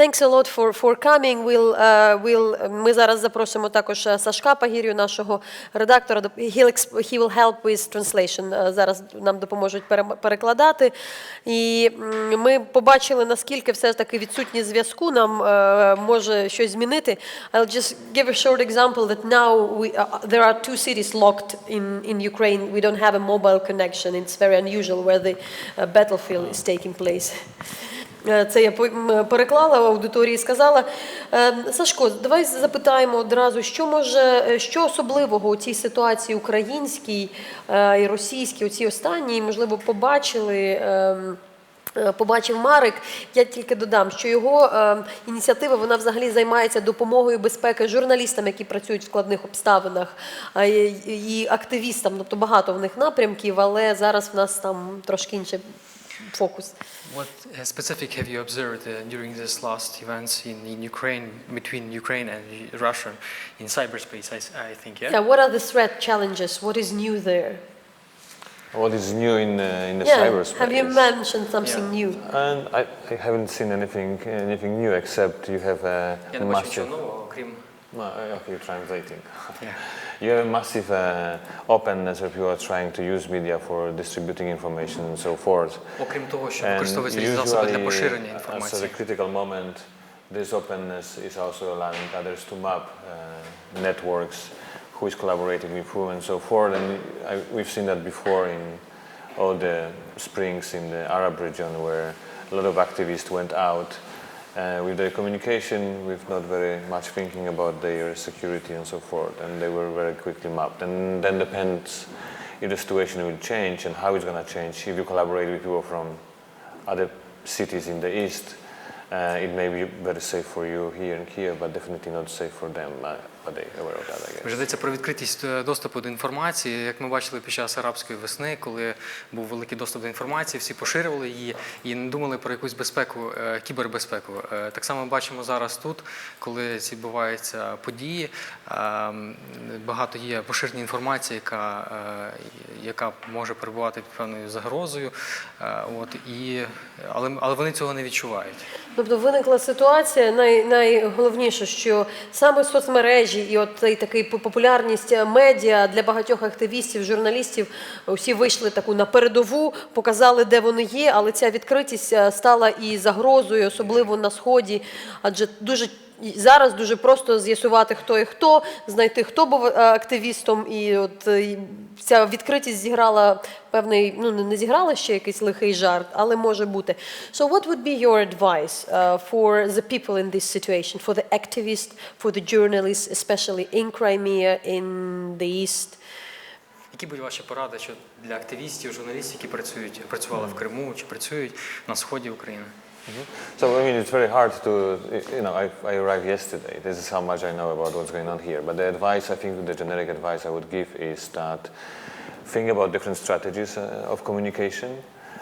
thanks a lot for, for coming. We'll, uh, we'll, ми зараз запросимо також е, Сашка Пагірю, нашого редактора. He'll, he will help with translation. Е, Зараз нам допоможуть перекладати. І ми побачили, наскільки все ж таки відсутність зв'язку нам е, може щось змінити. I'll just give a short example that now we, uh, there are two cities locked in, in Ukraine. We don't have a mobile connection. It's very unusual where the uh, battlefield is taking place. Е, Це я переклала аудиторії сказала. Е, Сашко, давай запитаємо одразу, що може, е, що особливого у цій ситуації українській е, і російській, у цій останній, можливо, побачили. ем, е, Побачив Марик, я тільки додам, що його е, ініціатива вона взагалі займається допомогою безпеки журналістам, які працюють в складних обставинах, а і, активістам. Тобто багато в них напрямків, але зараз в нас там трошки інший фокус. What uh, specific have you observed uh, during these last events in, in Ukraine, between Ukraine and Russia, in cyberspace, I, s- I think, yeah? Yeah, what are the threat challenges? What is new there? What is new in uh, in the Yeah, cyberspace? have you mentioned something Yeah. new? And I, I haven't seen anything anything new except you have a Я не бачу нічого massive. нового, крім No, uh, okay, translating. Yeah. You have a massive uh, openness where people are trying to use media for distributing information and so forth. окрім того, що And використовуються різні засоби для usually, поширення as інформації. a critical moment, this openness is also allowing others to map uh, networks, who is collaborating with whom, and so forth. And I, we've seen that before in all the springs in the Arab region, where a lot of activists went out uh, with their communication, with not very much thinking about their security and so forth, and they were very quickly mapped. And then depends if the situation will change and how it's going to change. If you collaborate with people from other cities in the east, uh, it may be very safe for you here and here, but definitely not safe for them. Uh. Вже йдеться про відкритість е, доступу до інформації. Як ми бачили під час арабської весни, коли був великий доступ до інформації, всі поширювали її і не думали про якусь безпеку, е, кібербезпеку. Е, Так само бачимо зараз тут, коли ці відбуваються події. е, м, Багато є поширення інформації, яка, яка може перебувати під певною загрозою. От і але, але вони цього не відчувають. Тобто виникла ситуація, най, найголовніше, що саме соцмережі і от цей такий популярність е, медіа для багатьох активістів, журналістів, усі вийшли таку на передову, показали, де вони є, але ця відкритість е, стала і загрозою, особливо на сході, адже дуже. і Зараз дуже просто з'ясувати, хто і хто, знайти, хто був е, активістом, і от е, і ця відкритість зіграла певний, ну не зіграла ще якийсь лихий жарт, але може бути. So what would be your advice uh, for the people in this situation, for the activists, for the journalists, especially in Crimea, in the East? Які будуть ваші поради що для активістів, журналістів, які працюють, працювали в Криму чи працюють на сході України? So I mean, it's very hard to, you know, I, I arrived yesterday. This is how much I know about what's going on here. But the advice, I think, the generic advice I would give is that think about different strategies uh, of communication,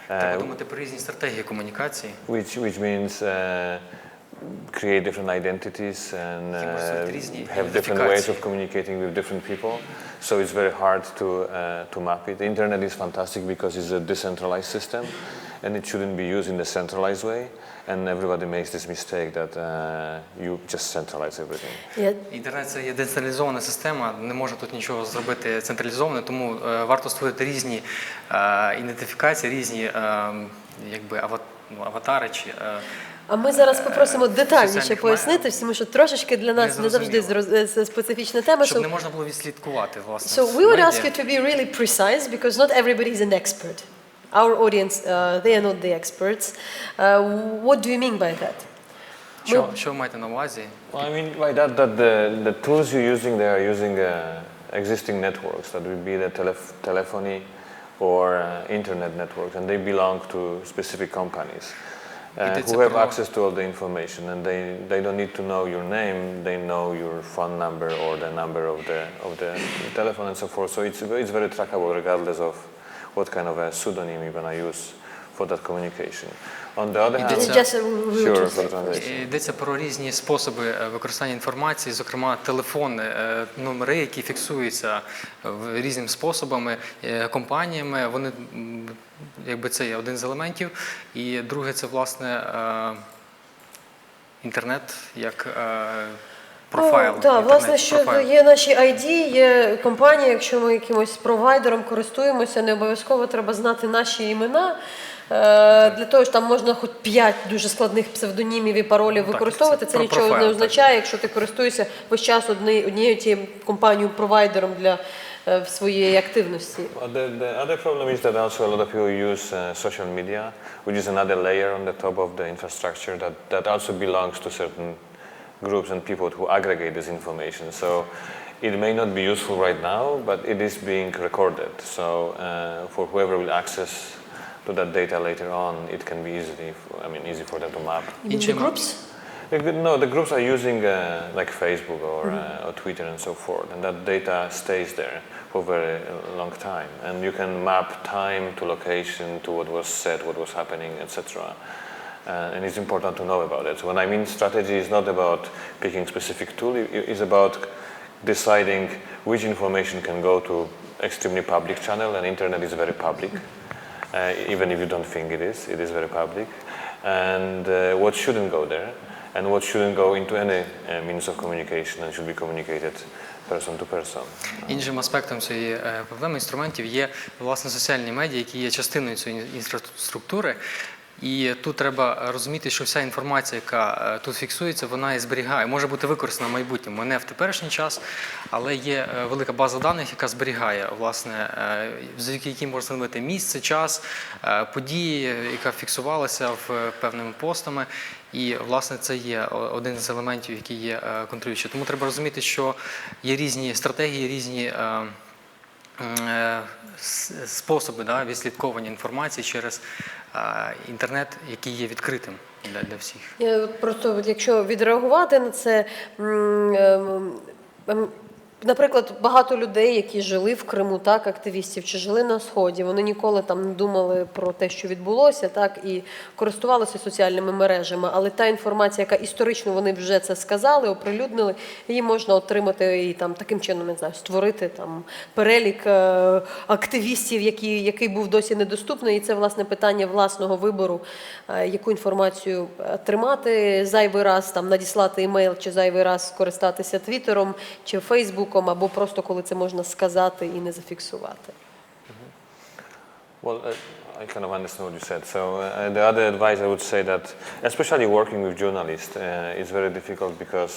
Треба uh, думати про різні стратегії комунікації. which which means uh, create different identities and Які можуть uh, бути різні have different ways ідентифікації. of communicating with different people. So it's very hard to uh, to map it. The internet is fantastic because it's a decentralized system, And it shouldn't be used in the centralized way. And everybody makes this mistake that uh, you just centralize everything. Інтернет це є децентралізована система, не може тут нічого зробити централізоване, тому е, варто створити різні е, ідентифікації, різні е, якби ну, аватари чи. е, А ми зараз попросимо детальніше соціальних пояснити всім, що трошечки для нас не завжди зроз- е, специфічна тема. щоб So, не можна було відслідкувати власне. so в we would медіа. ask you to be really precise because not everybody is an expert. Our audience, uh, they are not the experts. Uh, what do you mean by that? Що, що ви маєте на увазі? Well, I mean by that that the, the tools you're using, they are using uh, existing networks. That would be the telef- telephony or uh, internet networks, and they belong to specific companies uh, Йдеться who have про- access to all the information, and they, they don't need to know your name. They know your phone number or the number of the of the telephone and so forth. So it's it's very trackable regardless of what kind of a pseudonym you're gonna use for that communication. On the other hand, Йдеться- Just a sure, for translation. Йдеться про різні способи е, використання інформації, зокрема телефони, е, номери, які фіксуються е, в- різними способами е, компаніями. Вони м, якби це є один з елементів. І друге, це власне. е, інтернет як е, профайл. Ну, так, власне, що профайл. є наші ID, є компанія, якщо ми якимось провайдером користуємося, не обов'язково треба знати наші імена. Е, Для того ж там можна хоч п'ять дуже складних псевдонімів і паролів Так, використовувати. це Це нічого профайл, не так. означає, якщо ти користуєшся весь час одні- однією тією компанією провайдером для е, своєї активності. The, the other problem is that also a lot of people use uh, social media, which is another layer on the top of the infrastructure that, that also belongs to certain groups and people who aggregate this information. So it may not be useful right now, but it is being recorded. So uh, for whoever will access to that data later on, it can be easily, I mean, easy for them to map. In the groups? No, the groups are using uh, like Facebook or, mm-hmm. uh, or, Twitter and so forth, and that data stays there for a very uh, long time. And you can map time to location, to what was said, what was happening, etc. Uh, and it's important to know about it. So when I mean strategy, is not about picking specific tool. It, it's about deciding which information can go to extremely public channel, and internet is very public. Uh, even if you don't think it is, it is very public. And uh, what shouldn't go there, and what shouldn't go into any uh, means of communication and should be communicated person to person. Іншим аспектом цієї е, проблеми інструментів є власне соціальні медіа, які є частиною цієї інфраструктури. І тут треба розуміти, що вся інформація, яка е, тут фіксується, вона і зберігає, може бути використана в майбутньому, не в теперішній час, але є е, велика база даних, яка зберігає, власне, е, завдяки якій можна встановити місце, час, події, яка фіксувалася в певними постами. І власне це є один з елементів, який є контролюючий. Тому треба розуміти, що є різні стратегії, різні. Е, е, способи да, відслідковування інформації через е, інтернет, який є відкритим для, для всіх. Я просто, якщо відреагувати на це, ем, ем, наприклад, багато людей, які жили в Криму, так, активістів, чи жили на Сході, вони ніколи там не думали про те, що відбулося, так, і користувалися соціальними мережами. Але та інформація, яка історично вони вже це сказали, оприлюднили, її можна отримати і там таким чином, не знаю, створити там перелік е, активістів, які, який був досі недоступний. І це власне питання власного вибору, е, яку інформацію е, тримати зайвий раз, там надіслати емейл, чи зайвий раз скористатися Твіттером чи Фейсбуком, або просто коли це можна сказати і не зафіксувати. Well, uh, I kind of understand what you said. So uh, the other advice I would say that, especially working with journalists, uh, is very difficult because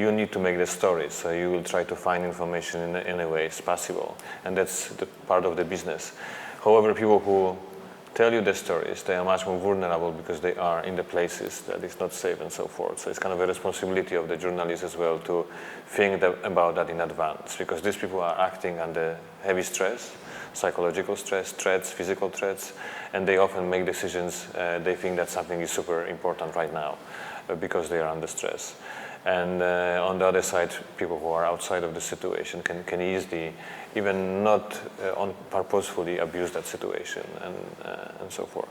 you need to make the stories. So you will try to find information in any way as possible, and that's the part of the business. However, people who tell you the stories, they are much more vulnerable because they are in the places that is not safe and so forth. So it's kind of a responsibility of the journalists as well to think about that in advance because these people are acting under heavy stress psychological stress, threats, physical threats, and they often make decisions. Uh, they think that something is super important right now uh, because they are under stress. And uh, on the other side, people who are outside of the situation can, can easily, even not uh, on purposefully, abuse that situation and, uh, and so forth.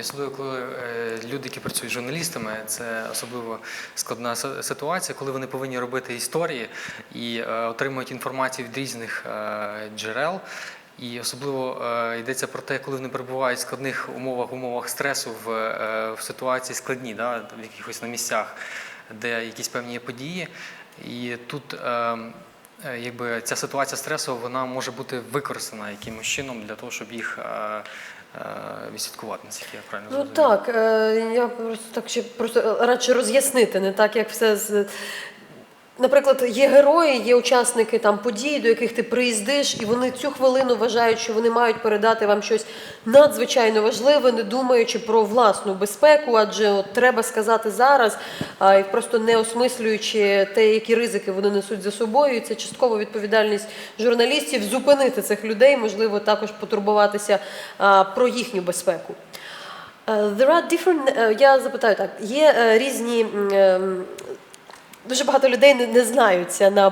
Особливо, коли е, люди, які працюють з журналістами, це особливо складна ситуація, коли вони повинні робити історії і е, отримують інформацію від різних е, джерел. І особливо йдеться про те, коли вони перебувають в складних умовах, умовах стресу в, в ситуації складні, да, в якихось на місцях, де якісь певні події. І тут е, е, якби ця ситуація стресу вона може бути використана якимось чином для того, щоб їх відсвяткувати. е, відслідкувати, наскільки я правильно Ну так, е, я просто так ще просто радше роз'яснити, не так як все з. Наприклад, є герої, є учасники там подій, до яких ти приїздиш, і вони цю хвилину вважають, що вони мають передати вам щось надзвичайно важливе, не думаючи про власну безпеку, адже от треба сказати зараз, а, і просто не осмислюючи те, які ризики вони несуть за собою. І це частково відповідальність журналістів зупинити цих людей, можливо, також потурбуватися а, про їхню безпеку. Uh, there are different, е, я запитаю так, є е, різні, ем, дуже багато людей не, не знаються на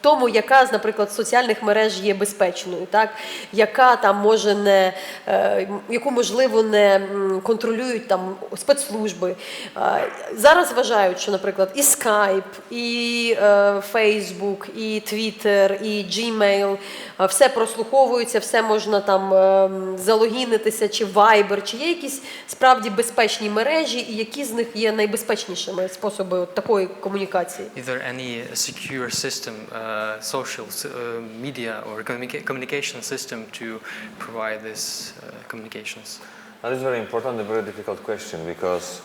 тому, яка з, наприклад, соціальних мереж є безпечною, так яка там може не е, яку можливо не контролюють там спецслужби. Е, Зараз вважають, що, наприклад, і Skype, і е, Facebook, і Twitter, і Gmail, е, все прослуховується, все можна там залогінитися, чи Viber, чи є якісь справді безпечні мережі, і які з них є найбезпечнішими способи такої комунікації. Is there any secure system, uh, Uh, social uh, media or communica communication system to provide these uh, communications? That is very important, a very difficult question because,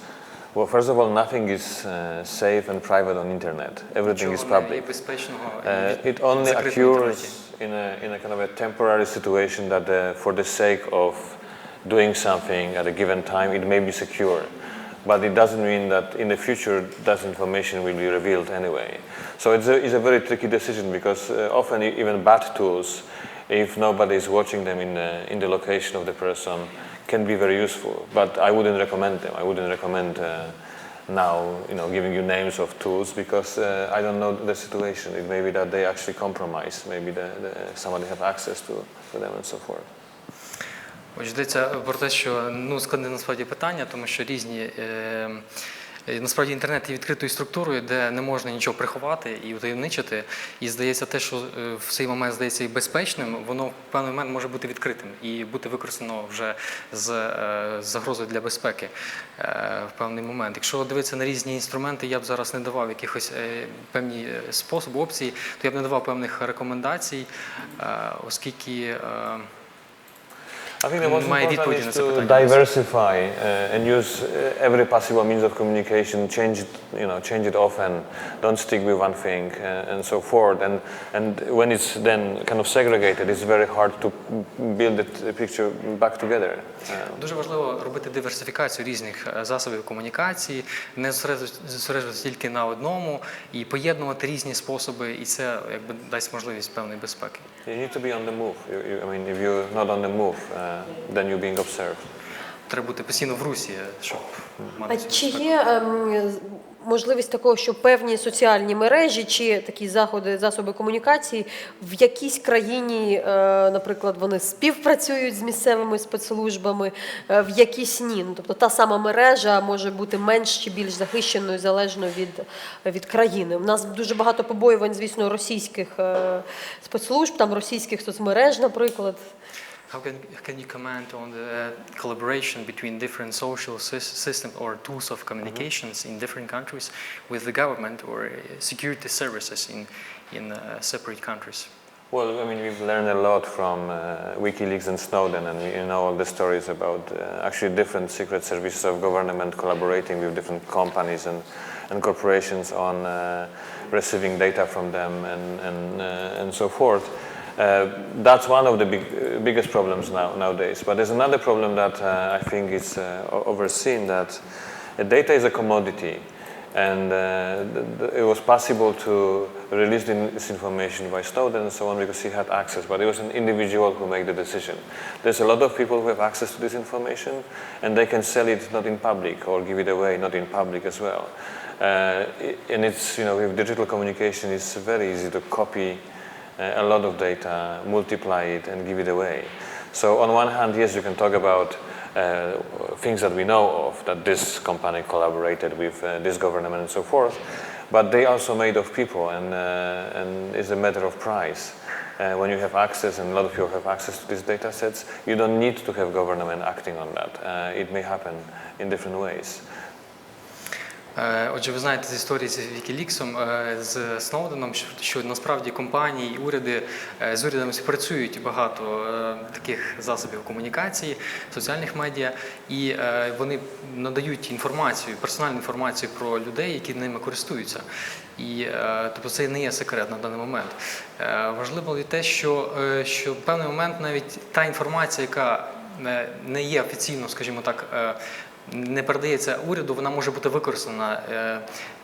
well, first of all, nothing is uh, safe and private on internet. Everything is public. Uh, it only occurs in a, in a kind of a temporary situation that for the sake of doing something at a given time, it may be secure. But it doesn't mean that in the future that information will be revealed anyway. So it's a, it's a very tricky decision because uh, often even bad tools, if nobody is watching them in, uh, in the location of the person, can be very useful. But I wouldn't recommend them. I wouldn't recommend uh, now, you know, giving you names of tools because uh, I don't know the situation. It may be that they actually compromise. Maybe the, the, somebody have access to, to them and so forth. Йдеться про те, що ну складне насправді питання, тому що різні. Е, е, Насправді інтернет є відкритою структурою, де не можна нічого приховати і утаємничити. І здається, те, що е, в цей момент здається і безпечним, воно в певний момент може бути відкритим і бути використано вже з е, загрозою для безпеки в певний момент. Якщо дивитися на різні інструменти, я б зараз не давав якихось певні способи, опції, то я б не давав певних рекомендацій, оскільки. Е, important відповіді на це to питання. diversify uh, and use uh, every possible means of communication. Change it, you know, change it often. Don't stick with one thing uh, and so forth. And and when it's then kind of segregated, it's very hard to build the picture back together. Uh, Дуже важливо робити диверсифікацію різних е, засобів комунікації, не зосереджуватися тільки на одному і поєднувати різні способи, і це якби дасть можливість певної безпеки. you need to be on the move. You, you, I mean, if you're not on the move, uh, then you're being observed. Треба бути постійно в русі, щоб мати А чи є ем, можливість такого, що певні соціальні мережі чи такі заходи, засоби комунікації в якійсь країні, е, наприклад, вони співпрацюють з місцевими спецслужбами, е, в якійсь ні? Ну, тобто та сама мережа може бути менш чи більш захищеною залежно від, від країни. У нас дуже багато побоювань, звісно, російських е, спецслужб, там російських соцмереж, наприклад. How can, can you comment on the collaboration between different social systems or tools of communications in different countries with the government or uh, security services in, in uh, separate countries? Well, I mean, we've learned a lot from uh, WikiLeaks and Snowden, and you know all the stories about uh, actually different secret services of government collaborating with different companies and, and corporations on uh, receiving data from them and, and, uh, and so forth. Uh, that's one of the big, uh, biggest problems now, nowadays. But there's another problem that uh, I think is uh, overseen that uh, data is a commodity and uh, it was possible to release this information by Snowden and so on because he had access, but it was an individual who made the decision. There's a lot of people who have access to this information, and they can sell it not in public or give it away not in public as well. And it's you know with digital communication, it's very easy to copy a lot of data, multiply it, and give it away. So on one hand, yes, you can talk about uh, things that we know of, that this company collaborated with uh, this government and so forth, but they also made of people, and, uh, and it's a matter of price. Uh, when you have access, and a lot of people have access to these data sets, you don't need to have government acting on that. Uh, it may happen in different ways. Е, Отже, ви знаєте з історії з Вікіліксом, е, з Сноуденом, що, насправді компанії, уряди е, з урядами співпрацюють багато таких засобів комунікації, соціальних медіа, і вони надають інформацію, персональну інформацію про людей, які ними користуються. І тобто це не є секрет на даний момент. Важливо і те, що, що в певний момент навіть та інформація, яка не є офіційно, скажімо так, не передається уряду, вона може бути використана е,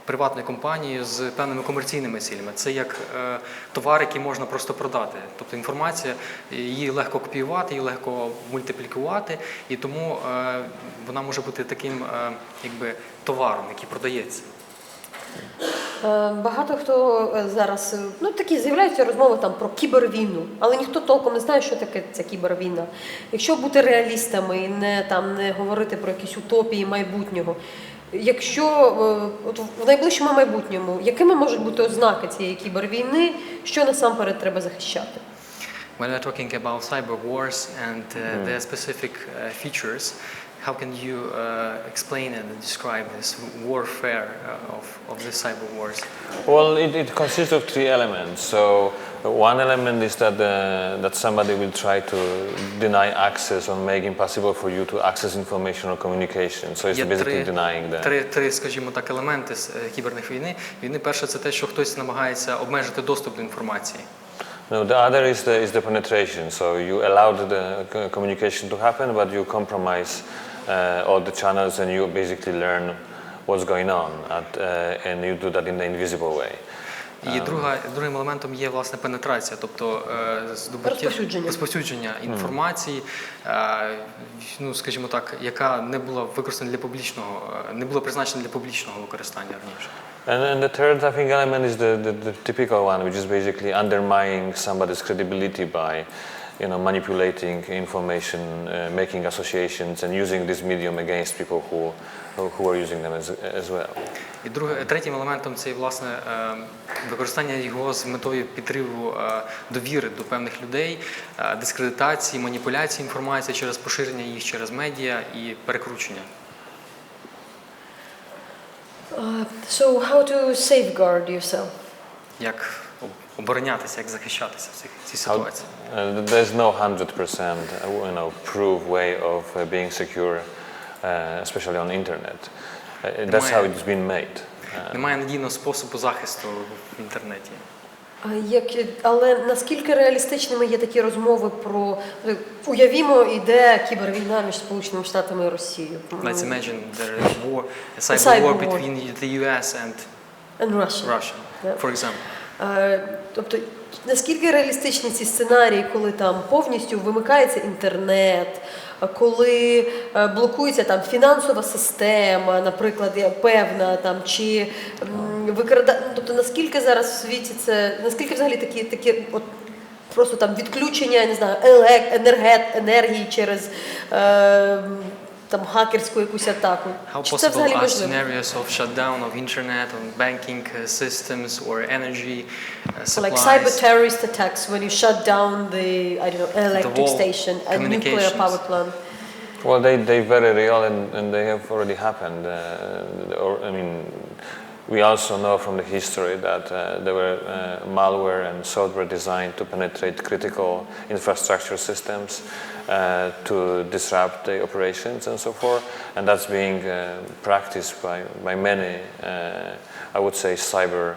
приватною компанією з певними комерційними цілями. Це як е, товар, який можна просто продати. Тобто інформація, її легко копіювати, її легко мультиплікувати, і тому е, вона може бути таким якби товаром, який продається. Е, Багато хто е, зараз е, ну такі з'являються розмови там про кібервійну, але ніхто толком не знає, що таке ця кібервійна. Якщо бути реалістами і не там не говорити про якісь утопії майбутнього. Якщо от в найближчому майбутньому, якими можуть бути ознаки цієї кібервійни, що насамперед треба захищати? When we're talking about cyber wars and uh, their specific uh, features, how can you uh, explain and describe this warfare uh, of, of the cyber wars? Well, it, it consists of three elements. So uh, one element is that uh, that somebody will try to deny access or make impossible for you to access information or communication. So it's Є basically три, denying that. три, три, скажімо так, елементи з, е, кіберних війни. Війни перше це те, що хтось намагається обмежити доступ до інформації. No, the other is the, is the penetration. So you allowed the co- communication to happen, but you compromise uh, all the channels and you basically learn what's going on, at, uh, and you do that in the invisible way. І друга, другим елементом є власне пенетрація, тобто е, здобуття Розповсюдження. розповсюдження інформації, е, ну скажімо так, яка не була використана для публічного, е, не була призначена для публічного використання раніше. And then the third, I think, element is the, the, the typical one, which is basically undermining somebody's credibility by, you know, manipulating information, uh, making associations, and using this medium against people who, who, are using them as, as well. І друге, третім елементом це власне е, використання його з метою підриву е, довіри до певних людей, е, дискредитації, маніпуляції інформації через поширення їх через медіа і перекручення. Uh, so how to safeguard yourself? Як оборонятися, як захищатися в цих цій ситуації. uh, there's no 100% uh, you know, proof way of uh, being secure, uh, especially on internet. Uh, that's how Немає- it's been made. Uh, Немає надійного способу захисту в інтернеті. А Як, але наскільки реалістичними є такі розмови про е, уявімо, іде кібервійна між Сполученими Штатами і Росією? Let's imagine there is war, a cyber cyber war war. between the US and And Russia. Russia, Yeah. for example. Е, Тобто, наскільки реалістичні ці сценарії, коли там повністю вимикається інтернет, коли е, блокується там фінансова система, наприклад, є певна там чи викрада... ну, тобто наскільки зараз в світі це наскільки взагалі такі такі от. Просто там відключення, я не знаю, енергет, енергії через е, там хакерську якусь атаку. How Чи це possible взагалі are можливо? scenarios of shutdown of internet, on banking uh, systems or energy uh, So like supplies? cyber terrorist attacks when you shut down the I don't know electric wall, station, a nuclear communications. power plant. Well, they they very real and, and they have already happened. Uh, or, I mean, we also know from the history that uh, there were uh, malware and software designed to penetrate critical infrastructure systems, Uh, to disrupt the operations and so forth. And that's being uh, practiced by, by many, uh, I would say, cyber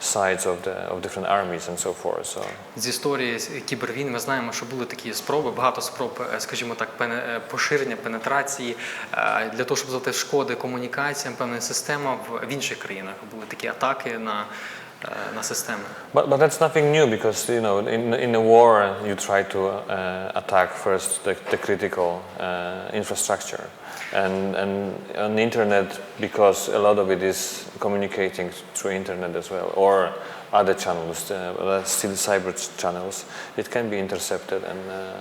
sides of the of different armies and so forth. So. З історії з кібервійн ми знаємо, що були такі спроби, багато спроб, е, скажімо так, пене- е, поширення, пенетрації е, для того, щоб завдати шкоди комунікаціям, певним системам в в інших країнах. Були такі атаки на, But, but that's nothing new because you know in, in a war you try to uh, attack first the, the critical uh, infrastructure. And, and on the internet because a lot of it is communicating through internet as well or other channels, uh, still cyber channels, it can be intercepted and uh,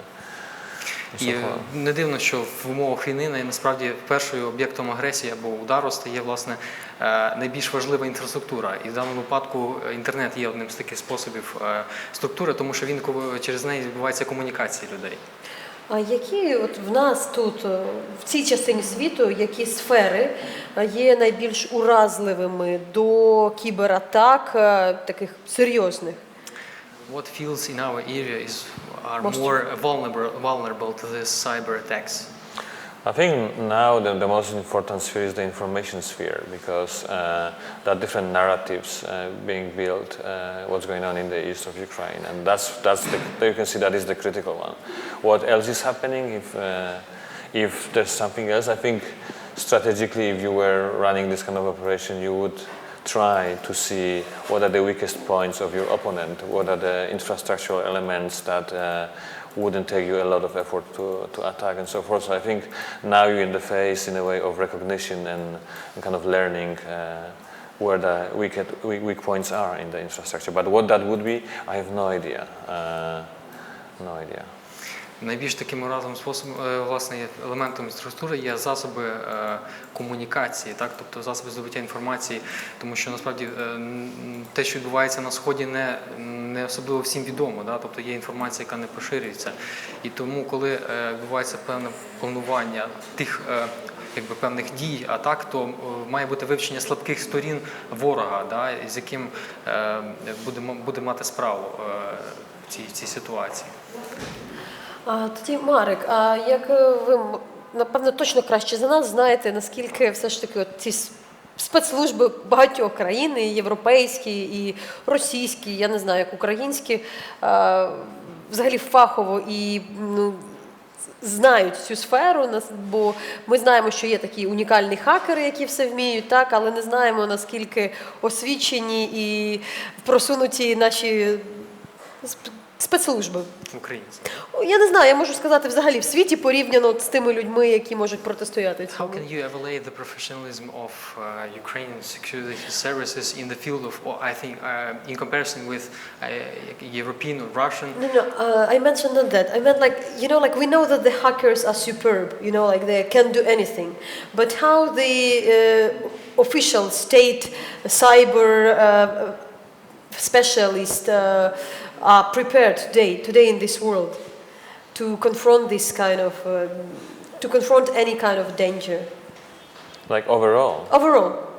І не дивно, що в умовах війни насправді першою об'єктом агресії або удару стає власне е, найбільш важлива інфраструктура. І в даному випадку інтернет є одним з таких способів е, структури, тому що він через неї відбувається комунікація людей. А які от в нас тут, е, в цій частині світу, які сфери є найбільш уразливими до кібератак, таких серйозних? What fields in our area is are Most- more vulnerable vulnerable to these cyber attacks? I think now the, the most important sphere is the information sphere because uh, there are different narratives uh, being built, uh, what's going on in the east of Ukraine, and that's that's the you can see that is the critical one. What else is happening if uh, if there's something else? I think strategically, if you were running this kind of operation, you would try to see what are the weakest points of your opponent, what are the infrastructural elements that uh, wouldn't take you a lot of effort to, to attack and so forth. So I think now you're in the phase, in a way, of recognition and, and kind of learning uh, where the weak, weak, points are in the infrastructure. But what that would be, I have no idea. Uh, no idea. Найбільш таким разом способом, е, власне, елементом інфраструктури є засоби е, комунікації, так, тобто засоби здобуття інформації, тому що насправді е, те, що відбувається на сході, не, не особливо всім відомо. Да? Тобто є інформація, яка не поширюється. І тому, коли відбувається певне планування тих. Якби певних дій, атак, то е, має бути вивчення слабких сторін ворога, да, з яким е, буде, буде мати справу в цій, цій ситуації. Тоді, Марик, а як е, ви напевно точно краще за нас знаєте, наскільки все ж таки от ці спецслужби багатьох країн, і європейські, і російські, я не знаю, як українські, а, взагалі фахово і ну, знають цю сферу, бо ми знаємо, що є такі унікальні хакери, які все вміють, так, але не знаємо, наскільки освічені і просунуті наші сп- спецслужби. Українці. Я не знаю, я можу сказати взагалі в світі порівняно з тими людьми, які можуть протистояти How цьому. can you evaluate the professionalism of uh, Ukrainian security services in the field of, oh, I think, uh, in comparison with uh, European or Russian? No, no, uh, I mentioned not that. I meant like, you know, like we know that the hackers are superb, you know, like they can do anything. But how the uh, official state cyber uh, specialists uh, are prepared today, today in this world, to confront this kind of, um, to confront any kind of danger Like overall, overall.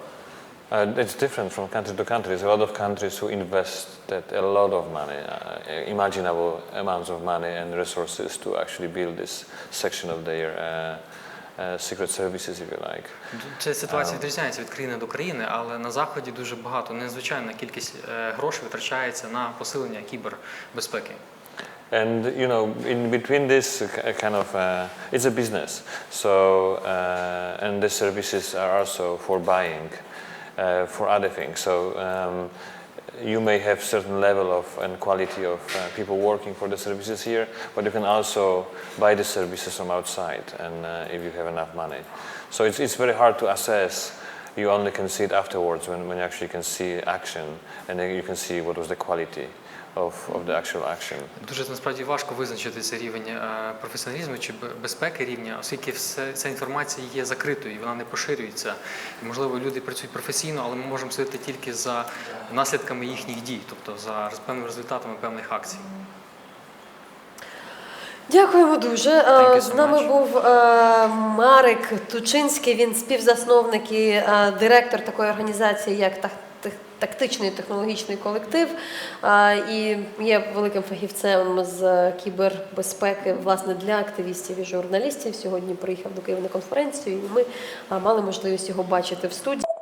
Uh, it's different from country to country. There's a lot of countries who invested a lot of money, uh, imaginable amounts of money and resources to actually build this section of their uh, uh, secret services, if you like. Ця ситуація відрізняється від країни до країни, але на заході дуже багато, незвичайна кількість е, грошей витрачається на посилення кібербезпеки. And you know, in between this uh, kind of, uh, it's a business. So, uh, and the services are also for buying, uh, for other things. So. Um, you may have certain level of and quality of uh, people working for the services here, but you can also buy the services from outside, and uh, if you have enough money. So it's, it's very hard to assess. You only can see it afterwards when, when you actually can see action, and then you can see what was the quality of, of the actual action. Дуже насправді важко визначити цей рівень е, професіоналізму чи безпеки рівня, оскільки все, ця інформація є закритою і вона не поширюється. І, можливо, люди працюють професійно, але ми можемо судити тільки за наслідками їхніх дій, тобто за певними результатами певних акцій. Дякуємо дуже. Е, so З нами much. був е, Марик Тучинський. Він співзасновник і е, директор такої організації, як «Так- Тах- тактичний технологічний колектив. І є великим фахівцем з кібербезпеки власне для активістів і журналістів. Сьогодні приїхав до Києва на конференцію, і ми мали можливість його бачити в студії.